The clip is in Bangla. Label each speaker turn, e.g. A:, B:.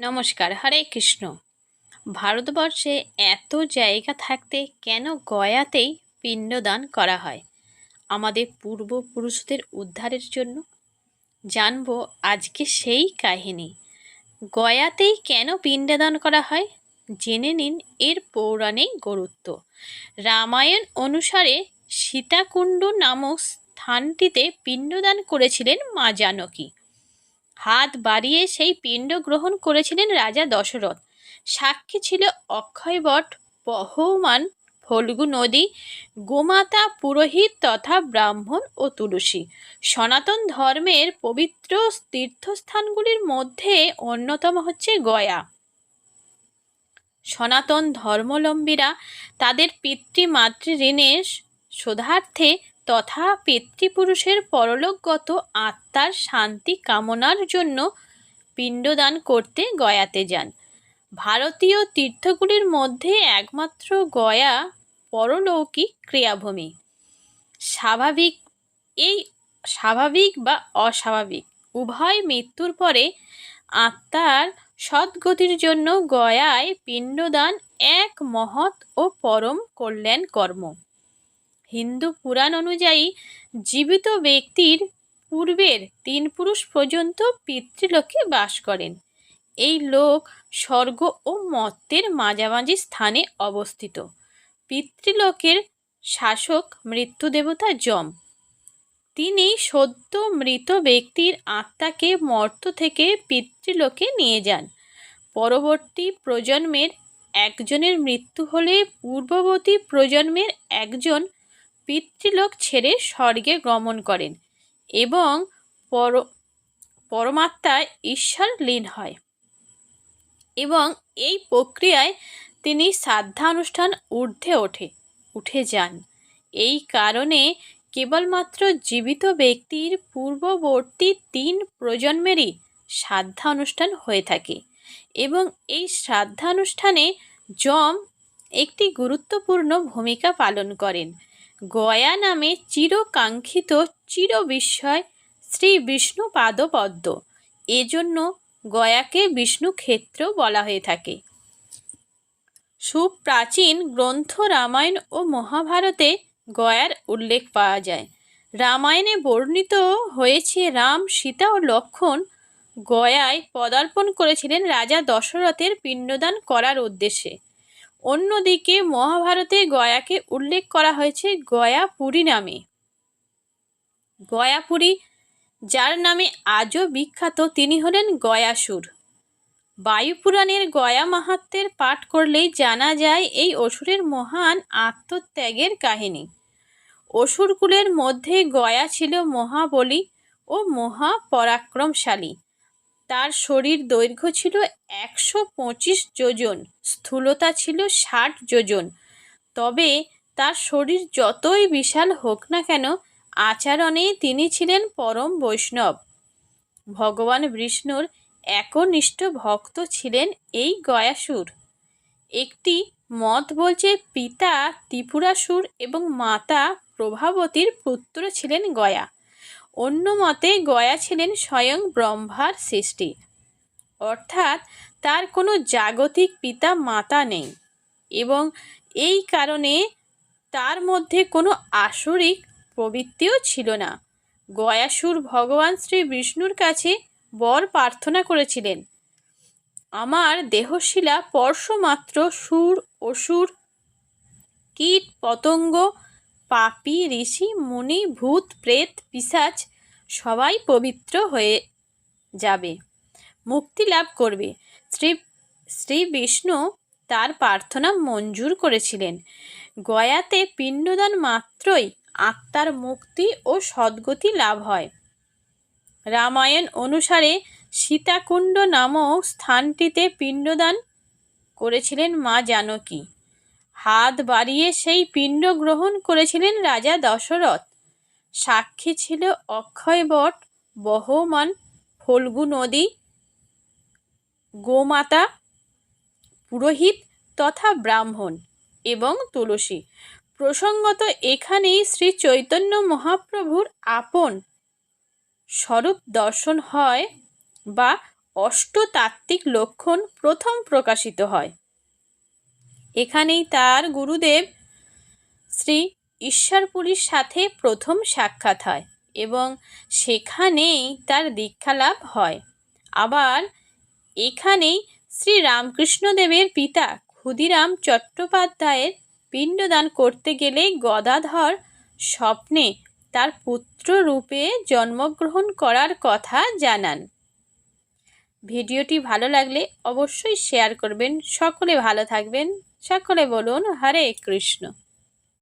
A: নমস্কার, হরে কৃষ্ণ। ভারতবর্ষে এত জায়গা থাকতে কেন গয়াতেই পিণ্ডদান করা হয়? আমাদের পূর্বপুরুষদের উদ্ধারের জন্য? জানব আজকে সেই কাহিনী। গয়াতেই কেন পিণ্ডদান করা হয়? জেনে নিন এর পৌরাণিক গুরুত্ব। রামায়ণ অনুসারে সীতাকুণ্ড নামক স্থানটিতে পিণ্ডদান করেছিলেন মা জানকী। হাত বাড়িয়ে সেই পিণ্ড গ্রহণ করেছিলেন রাজা দশরথ। সাক্ষী ছিল অক্ষয়বট বহমান, ফল্গু নদী, গোমাতা পুরোহিত তথা ব্রাহ্মণ ও তুলসী। সনাতন ধর্মের পবিত্র তীর্থস্থানগুলির মধ্যে অন্যতম হচ্ছে গয়া। সনাতন ধর্মলম্বীরা তাদের পিতৃ মাতৃ ঋণের শোধার্থে তথা পিতৃপুরুষের পরলোকগত আত্মার শান্তি কামনার জন্য পিণ্ডদান করতে গয়াতে যান। ভারতীয় তীর্থগুলির মধ্যে একমাত্র গয়া পরলৌকিক ক্রিয়াভূমি। স্বাভাবিক, এই স্বাভাবিক বা অস্বাভাবিক, উভয় মৃত্যুর পরে আত্মার সদ্গতির জন্য গয়ায় পিণ্ডদান এক মহৎ ও পরম কল্যাণ কর্ম হিন্দু পুরাণ অনুযায়ী জীবিত ব্যক্তির পূর্বের তিন পুরুষ পর্যন্ত পিতৃলোকে বাস করেন। এই লোক স্বর্গ ও মত্তের মাঝামাঝি স্থানে অবস্থিত। পিতৃলোকের শাসক মৃত্যু দেবতা যম। তিনি সদ্য মৃত ব্যক্তির আত্মাকে মর্ত থেকে পিতৃলোকে নিয়ে যান। পরবর্তী প্রজন্মের একজনের মৃত্যু হলে পূর্ববর্তী প্রজন্মের একজন পিতৃলোক ছেড়ে স্বর্গে গমন করেন এবং পর পরমাত্মায় ঈশ্বর লীন হয়। এবং এই প্রক্রিয়ায় তিনি শ্রাদ্ধানুষ্ঠান ঊর্ধ্বে ওঠে, উঠে যান। এই কারণে কেবলমাত্র জীবিত ব্যক্তির পূর্ববর্তী তিন প্রজন্মেরই শ্রাদ্ধানুষ্ঠান হয়ে থাকে এবং এই শ্রাদ্ধানুষ্ঠানে যম একটি গুরুত্বপূর্ণ ভূমিকা পালন করেন। গয়া নামে চিরকাঙ্ক্ষিত চিরবিস্ময় শ্রী বিষ্ণু পাদপদ্ম। এজন্য গয়াকে বিষ্ণু ক্ষেত্র বলা হয়ে থাকে। সুপ্রাচীন গ্রন্থ রামায়ণ ও মহাভারতে গয়ার উল্লেখ পাওয়া যায়। রামায়ণে বর্ণিত হয়েছে রাম, সীতা ও লক্ষণ গয়ায় পদার্পণ করেছিলেন রাজা দশরথের পিণ্ডদান করার উদ্দেশ্যে। অন্যদিকে মহাভারতে গয়াকে উল্লেখ করা হয়েছে গয়াপুরী নামে। গয়াপুরী, যার নামে আজও বিখ্যাত, তিনি হলেন গয়াসুর। বায়ুপুরাণের গয়া মাহাত্মের পাঠ করলেই জানা যায় এই অসুরের মহান আত্মত্যাগের কাহিনী। অসুরকুলের মধ্যে গয়া ছিল মহাবলী ও মহাপরাক্রমশালী। তার শরীর দৈর্ঘ্য ছিল একশো পঁচিশ যোজন, স্থূলতা ছিল ষাট যোজন। তবে তার শরীর যতই বিশাল হোক না কেন আচরণে তিনি ছিলেন পরম বৈষ্ণব। ভগবান বিষ্ণুর একনিষ্ঠ ভক্ত ছিলেন এই গয়াসুর। একটি মত বলছে, পিতা ত্রিপুরাসুর এবং মাতা প্রভাবতীর পুত্র ছিলেন গয়া। অন্য মতে গয়া ছিলেন স্বয়ং ব্রহ্মার সৃষ্টি। অর্থাৎ তার কোনো জাগতিক পিতা মাতা নেই এবং এই কারণে তার মধ্যে কোনো আসরিক প্রবৃত্তিও ছিল না। গয়াসুর ভগবান শ্রী বিষ্ণুর কাছে বর প্রার্থনা করেছিলেন, আমার দেহশিলা স্পর্শমাত্র সুর, অসুর, কীট, পতঙ্গ পাপি, ঋষি, মুনি, ভূত, প্রেত, পিসাচ সবাই পবিত্র হয়ে যাবে, মুক্তি লাভ করবে। শ্রী শ্রী বিষ্ণু তার প্রার্থনা মঞ্জুর করেছিলেন। গয়াতে পিণ্ডদান মাত্রই আত্মার মুক্তি ও সদ্গতি লাভ হয়। রামায়ণ অনুসারে সীতাকুণ্ড নামক স্থানটিতে পিণ্ডদান করেছিলেন মা জানকী। হাত বাড়িয়ে সেই পিণ্ড গ্রহণ করেছিলেন রাজা দশরথ। সাক্ষী ছিল অক্ষয়বট বহমান, ফল্গু নদী, গোমাতা, পুরোহিত তথা ব্রাহ্মণ এবং তুলসী। প্রসঙ্গত এখানেই শ্রী চৈতন্য মহাপ্রভুর আপন স্বরূপ দর্শন হয় বা অষ্টতাত্ত্বিক লক্ষণ প্রথম প্রকাশিত হয়। এখানেই তার গুরুদেব শ্রী ঈশ্বরপুরীর সাথে প্রথম সাক্ষাৎ হয় এবং সেখানেই তার দীক্ষালাভ হয়। আবার এখানেই শ্রী রামকৃষ্ণদেবের পিতা ক্ষুদিরাম চট্টোপাধ্যায়ের পিণ্ডদান করতে গেলে গদাধর স্বপ্নে তার পুত্র রূপে জন্মগ্রহণ করার কথা জানান। ভিডিওটি ভালো লাগলে অবশ্যই শেয়ার করবেন। সকলে ভালো থাকবেন। সকলে বলুন হরে কৃষ্ণ